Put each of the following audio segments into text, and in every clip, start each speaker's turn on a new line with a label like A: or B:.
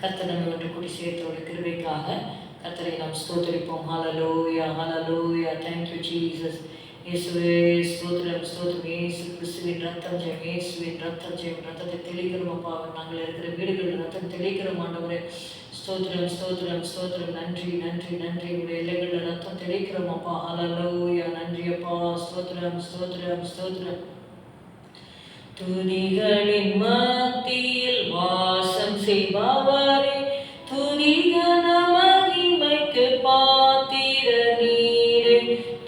A: கர்த்தர் ஒன்று கூடி சேர்த்தோட கிருபைக்காக கர்த்தரை நாம் ஸ்தோத்தரிப்போம். ஹலலோயா ஹலலோயா தேங்க்யூ ஜீசஸ் இயேசுவே ஸ்தோத்திரம் ஸ்தோத்திரம். இயேசு கிறிஸ்துவின் ரத்தம் ஜெயம். இயேசுவின் ரத்தம் ஜெயம். ரத்தத்தை தெளிக்கிறோம் அப்பா. நாங்கள் இருக்கிற வீடுகளில் ரத்தம் தெளிக்கிறோம் ஆண்டவரே. ஸ்தோத்திரம் ஸ்தோத்திரம் ஸ்தோத்திரம். நன்றி நன்றி நன்றி. உடைய எல்லைகளில் ரத்தம் தெளிக்கிறோம் அப்பா. ஹலலோயா நன்றி அப்பா. ஸ்தோத்திரம் ஸ்தோத்திரம் ஸ்தோத்திரம். துதிகளின் மத்தியில் வாசம் செய்பவரே துதிகன மகிமைக்கு பாத்திர நீரே.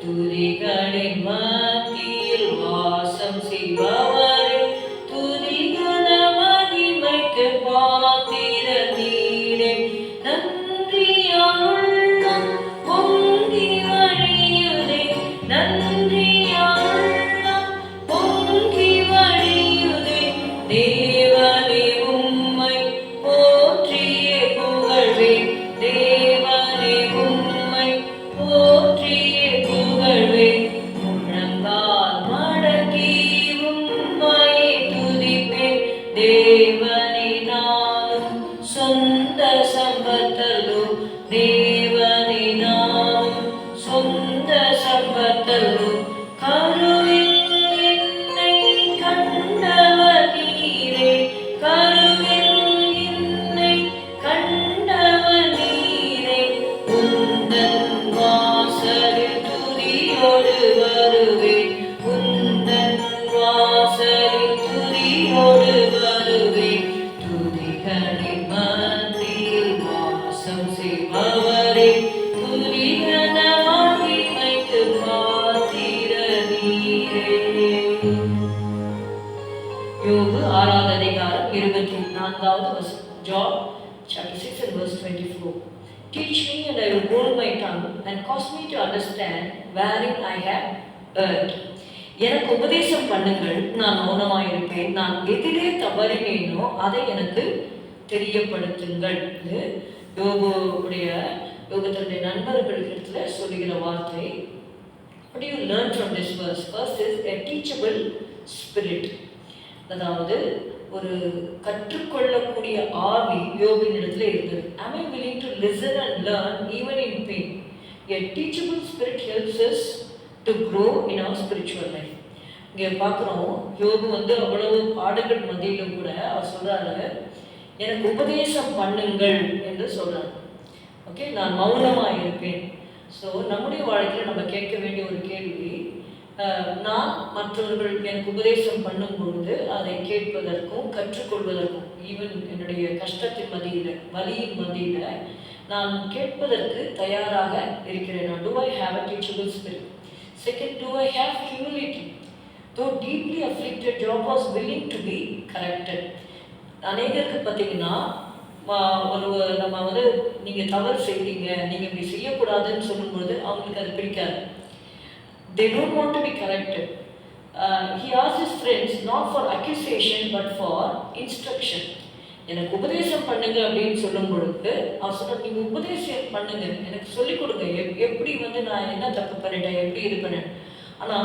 A: துதிகளின் மத்தியில் வாசம் செய்பவரே துதிகன மகிமைக்கு பாத்திர தேவனே யோபு ஆறாவது அதிகாரம் இருபத்தி நான்காவது வசனம் John chapter 6 and verse 24 teach me and I will hold my tongue and cause me to understand wherein I have erred எனக்கு உபதேசம் பண்ணுங்கள் நான் மௌனமாக இருப்பேன் நான் எதிரே தவறினேனோ அதை எனக்கு தெரியப்படுத்துங்கள் இது யோபுடைய யோகத்தினுடைய நண்பர்களிடத்துல சொல்லுகிற வார்த்தை What do you learn from this verse? First is a teachable spirit. அதாவது ஒரு கற்றுக்கொள்ளக்கூடிய ஆவி யோகின் இடத்துல இருக்குது. I mean willing to listen and learn even in pain a teachable spirit helps us to grow in our spiritual life இங்கே பார்க்குறோம் யோகு வந்து அவ்வளவு பாடங்கள் மத்தியிலும் கூட அவர் சொல்கிறாரு எனக்கு உபதேசம் பண்ணுங்கள் என்று சொல்கிறாங்க ஓகே நான் மௌனமாக இருப்பேன் ஸோ நம்முடைய வாழ்க்கையில் நம்ம கேட்க வேண்டிய ஒரு கேள்வி நான் மற்றவர்கள் எனக்கு உபதேசம் பண்ணும் பொழுது அதை கேட்பதற்கும் கற்றுக்கொள்வதற்கும் ஈவன் என்னுடைய கஷ்டத்தின் மதியில் வலியின் மதியில் நான் கேட்பதற்கு தயாராக இருக்கிறேன். Do I have a teachable spirit second do I have humility though deeply afflicted Job was willing to be corrected அநேகருக்கு பார்த்தீங்கன்னா ஒரு நம்ம வந்து நீங்கள் தவறு செய்கிறீங்க நீங்கள் இப்படி செய்யக்கூடாதுன்னு சொல்லும்போது அவங்களுக்கு அது பிடிக்காது. They don't want to be corrected. Uh, he asked his friends not for accusation but for instruction. எனக்கு உபதேசம் பண்ணுங்க அப்படின்னு சொல்லும் பொழுது அவர் சொன்னார் நீங்க உபதேசம் பண்ணுங்க. எனக்கு சொல்லிக் கொடுங்க. எப் எப்படி வந்து நான் என்ன தப்பு பண்ணிட்டேன்? எப்படி இது பண்ணேன் ஆனா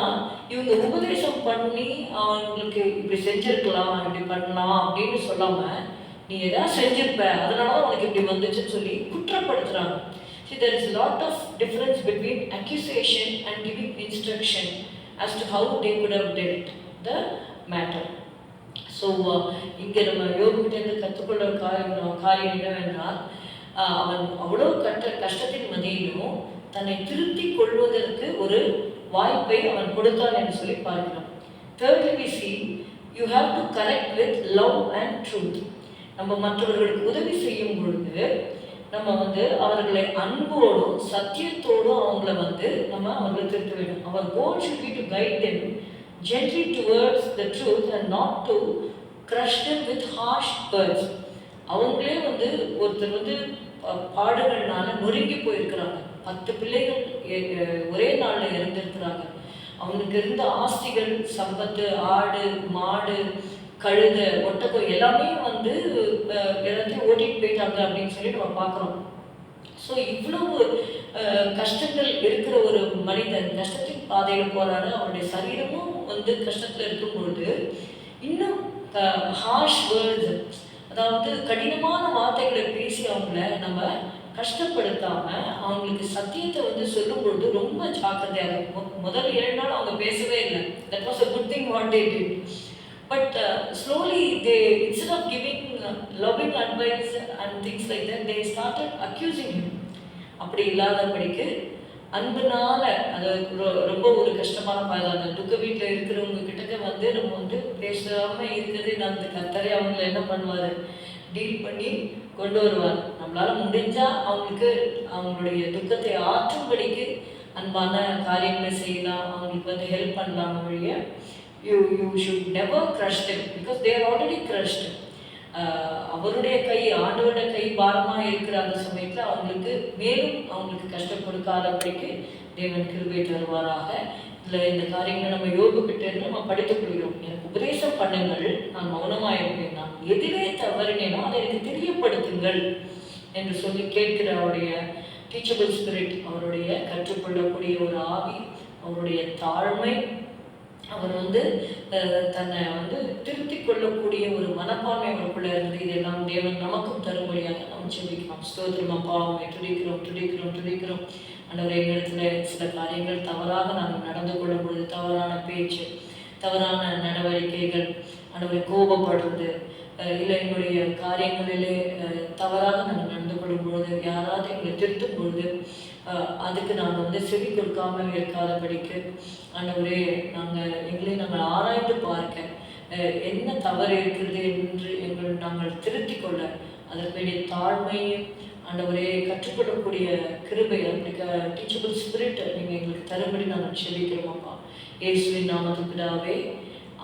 A: இவங்க உபதேசம் பண்ணி அவங்களுக்கு இப்படி செஞ்சிருக்கலாம் இப்படி பண்ணலாம் அப்படின்னு சொல்லாம நீ எதாவது செஞ்சிருப்ப? அதனால தான் உனக்கு இப்படி வந்துச்சுன்னு சொல்லி குற்றப்படுத்துறாங்க. See, there is a lot of difference between accusation and giving instruction as to how they could have dealt the matter. So uh, இங்கே நம்ம யோகிட்டேருந்து கற்றுக்கொள்ள காரியம் காரியம் என்னவென்றால் அவன் அவ்வளோ கட்ட கஷ்டத்தின் மதியிலும் தன்னை திருத்தி கொள்வதற்கு ஒரு வாய்ப்பை அவன் கொடுத்தான் என்று சொல்லி பார்க்கிறோம் thirdly we see you have to correct with love and truth நம்ம மற்றவர்களுக்கு உதவி செய்யும் பொழுது நம்ம வந்து அவர்களை அன்போடும் சத்தியத்தோடும் அவங்கள வந்து நம்ம அவர்களை திருத்த வேண்டும். Our goal should be to guide them gently towards the truth and not to crush them with harsh words. அவங்களே வந்து ஒருத்தர் வந்து ப- பாடுகள்னால நொறுங்கி போயிருக்கிறாங்க. பத்து பிள்ளைகள் எ- ஒரே நாளில் இறந்திருக்கிறாங்க. அவங்களுக்கு இருந்த ஆஸ்திகள் சம்பத்து ஆடு மாடு கழுத ஒட்டகம் எல்லாமே வந்து எல்லாத்தையும் ஓட்டிட்டு போயிட்டாங்க அப்படின்னு சொல்லி நம்ம பார்க்குறோம். ஸோ இவ்வளவு கஷ்டங்கள் இருக்கிற ஒரு மனிதன் கஷ்டத்தின் பாதையில் போறாரு. அவருடைய சரீரமும் வந்து கஷ்டத்தில் இருக்கும் பொழுது இன்னும் ஹார்ஷ் வேர்ட்ஸ் அதாவது கடினமான வார்த்தைகளை பேசி அவங்கள நம்ம கஷ்டப்படுத்தாம அவங்களுக்கு சத்தியத்தை வந்து சொல்லும் பொழுது ரொம்ப ஜாக்கிரதையாக இருக்கும். முதல் இரண்டு நாள் அவங்க பேசவே இல்லை. That was a good thing what but slowly they instead of giving loving advice and things like that they started accusing him அப்படி இல்லாதபடிக்கு அன்புனால அது ரொ- ரொம்ப ஒரு கஷ்டமான பாதை அந்த துக்க வீட்டில் இருக்கிறவங்க கிட்டக்க வந்து நம்ம வந்து பேசாமல் இருக்கிறது அந்த கத்தரை அவங்கள என்ன பண்ணுவார்? டீல் பண்ணி கொண்டு வருவார். நம்மளால் முடிஞ்சால் அவங்களுக்கு அவங்களுடைய துக்கத்தை ஆற்றும்படிக்கு அன்பான காரியங்களை செய்யலாம். அவங்களுக்கு வந்து ஹெல்ப் பண்ணலாம் வழிய you you should never crush them because they're already crushed. Uh, அவருடைய கை ஆண்டவருடைய கை பாரமாக இருக்கிற அந்த சமயத்தில் அவங்களுக்கு மேலும் அவங்களுக்கு கஷ்டம் கொடுக்காதபடிக்கு தேவன் கிருபை தருவாராக. இதில் இந்த காரியங்களை நம்ம யோகு கிட்ட நம்ம படித்துக் கொள்கிறோம். எனக்கு உபதேசம் பண்ணுங்கள் நான் மௌனமாக இருப்பேன். நான் எதிலே தவறினேனோ அதை எனக்கு தெரியப்படுத்துங்கள் என்று சொல்லி கேட்கிற அவருடைய டீச்சபிள் ஸ்பிரிட் அவருடைய கற்றுக்கொள்ளக்கூடிய ஒரு ஆவி அவருடைய தாழ்மை அவர் வந்து தன்னை வந்து திருத்திக் கொள்ளக்கூடிய ஒரு மனப்பான்மை அவருக்குள்ள இருந்து இதெல்லாம் தேவன் நமக்கும் தரும்படியாக நாம் செபிக்கிறோம் ஸ்தோத்திரம் அப்பா உண்மை துடிக்கிறோம் துடிக்கிறோம் துடிக்கிறோம் ஆண்டவரே எங்களிடத்துல சில காரியங்கள் தவறாக நாங்கள் நடந்து கொள்ளும் பொழுது தவறான பேச்சு தவறான நடவடிக்கைகள் ஆண்டவரை கோபப்படுறது இல்லை எங்களுடைய காரியங்களிலே தவறாக நாங்கள் நடந்து கொள்ளும் பொழுது யாராவது எங்களை திருத்தும் பொழுது அதுக்கு நாங்கள் வந்து செவி கொடுக்காமல் இருக்காதபடிக்கு ஆண்டவரே நாங்கள் எங்களை நாங்கள் ஆராய்ந்து பார்க்க என்ன தவறு இருக்கிறது என்று எங்கள் நாங்கள் திருத்திக் கொள்ள அதற்கு தாழ்மையும் ஆண்டவரே கற்றுக்கொள்ளக்கூடிய கிருபை அப்படி டீச்சபிள் ஸ்பிரிட் நீங்கள் எங்களுக்கு தரும்படி நாங்கள் செபிக்கிறோமாப்பா. இயேசுவின் நாமத்துக்கு பிதாவே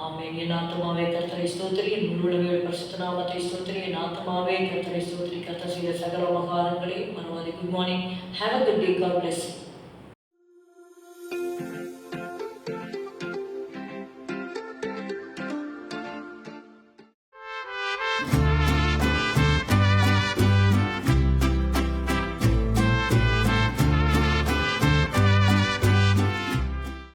A: ஆமென். என் ஆத்மாவே கத்தரை ஸ்தோத்திரி. என் முழுவதுமே பரிசுத்த நாமத்தை ஸ்தோத்திரி. என் ஆத்மாவே கத்தரை ஸ்தோத்திரி. கத்த செய்த சகல உபகாரங்களையும் மனவாதி good morning have a good day God bless